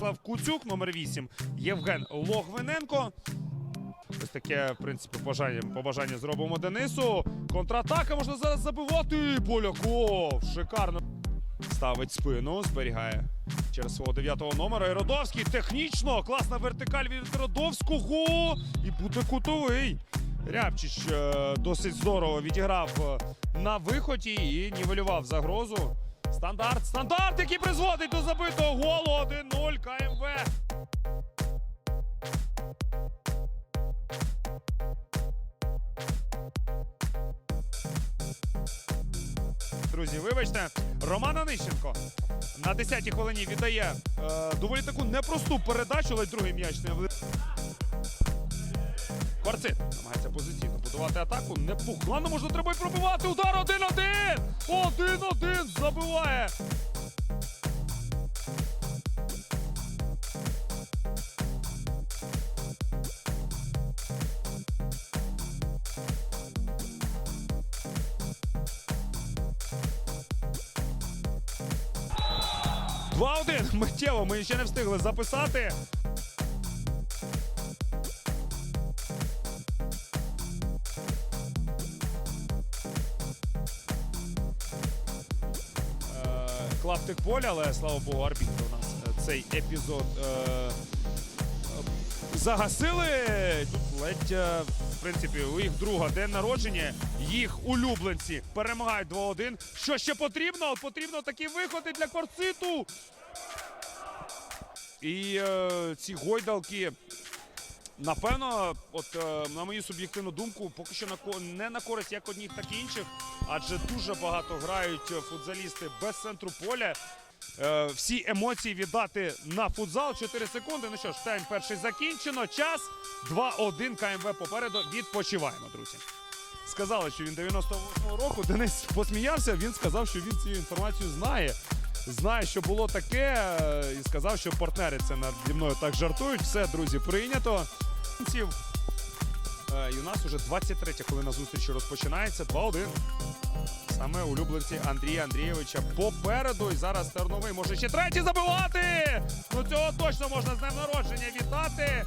Слав Куцюк, номер 8, Євген Логвиненко. Ось таке, в принципі, побажання, побажання зробимо Денису. Контратака можна зараз забивати. Поляков. Шикарно. Ставить спину, зберігає через свого дев'ятого номера. І Родовський технічно. Класна вертикаль від Родовського. І буде кутовий. Рябчич е, досить здорово відіграв е, на виході і нівелював загрозу. Стандарт, стандарт, який призводить до забитого голу 1-0 КМВ. Друзі, вибачте, Роман Онищенко на 10-й хвилині віддає е, доволі таку непросту передачу, ледь другий м'яч не Кварцит намагається позиційно будувати атаку. Непогано можна треба й пробивати. Удар 1-1! 1-1 забиває. Два-один. Миттєво ми ще не встигли записати. Клаптик поля, але слава Богу, арбітри у нас е, цей епізод е, е, загасили. Тут ледь, е, в принципі, у їх друга день народження. Їх улюбленці перемагають 2-1. Що ще потрібно? Потрібно такі виходи для Корциту. І е, ці гойдалки. Напевно, от е, на мою суб'єктивну думку, поки що на не на користь як одніх, так і інших, адже дуже багато грають футзалісти без центру поля. Е, всі емоції віддати на футзал. 4 секунди. Ну що ж, тайм перший закінчено. Час 2-1 КМВ попереду. Відпочиваємо, друзі. Сказали, що він 98-го року. Денис посміявся. Він сказав, що він цю інформацію знає. Знає, що було таке, е, і сказав, що партнери це наді мною так жартують. Все, друзі, прийнято. Е, І у нас уже 23 хвилина зустрічі розпочинається. 2-1. Саме улюбленці Андрія Андрійовича попереду. І зараз Терновий може ще третій забивати. Ну цього точно можна з днем народження вітати.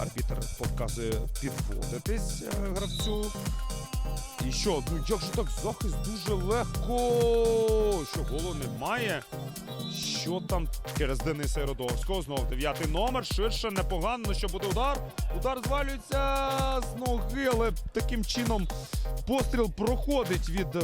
Арбітр показує підводитись е, гравцю. І що? Ну як же так захист дуже легко? Що голу немає? Що там через Дениса Родовського? Знову дев'ятий номер. Ширше, непогано. Що буде удар? Удар звалюється з ноги, але таким чином постріл проходить від. е,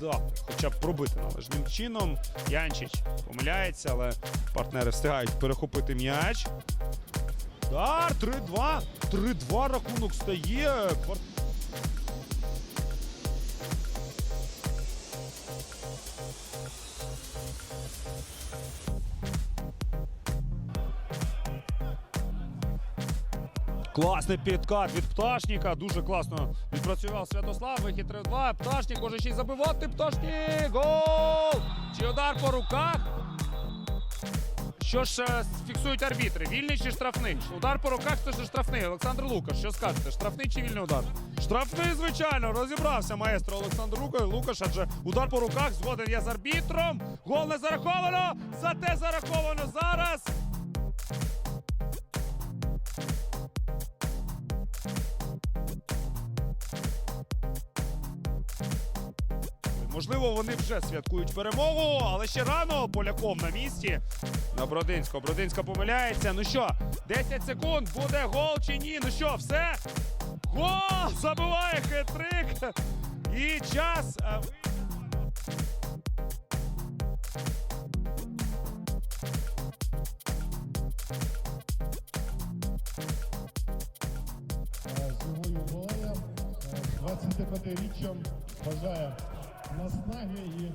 Да, хоча б пробити належним чином. Янчич помиляється, але партнери встигають перехопити м'яч. Удар, 3-2. 3-2 рахунок стає. Класний підкат від пташника. Дуже класно відпрацював Святослав. Вихід 3-2. Пташник може ще й забивати. Пташник! Гол! Чи удар по руках? Що ж е, фіксують арбітри? Вільний чи штрафний? Удар по руках це ж штрафний. Олександр Лукаш, що скажете? Штрафний чи вільний удар? Штрафний, звичайно, розібрався маестро Олександр Лукаш, адже удар по руках згоден я з арбітром. Гол не зараховано, зате зараховано зараз. Можливо, вони вже святкують перемогу, але ще рано поляком на місці. На Бродинського. Бродинська помиляється. Ну що, 10 секунд. Буде гол чи ні? Ну що, все? Гол! Забиває хетрик. І час. Е, е, з його ювілеєм, 25-річчям е, бажає наснаги і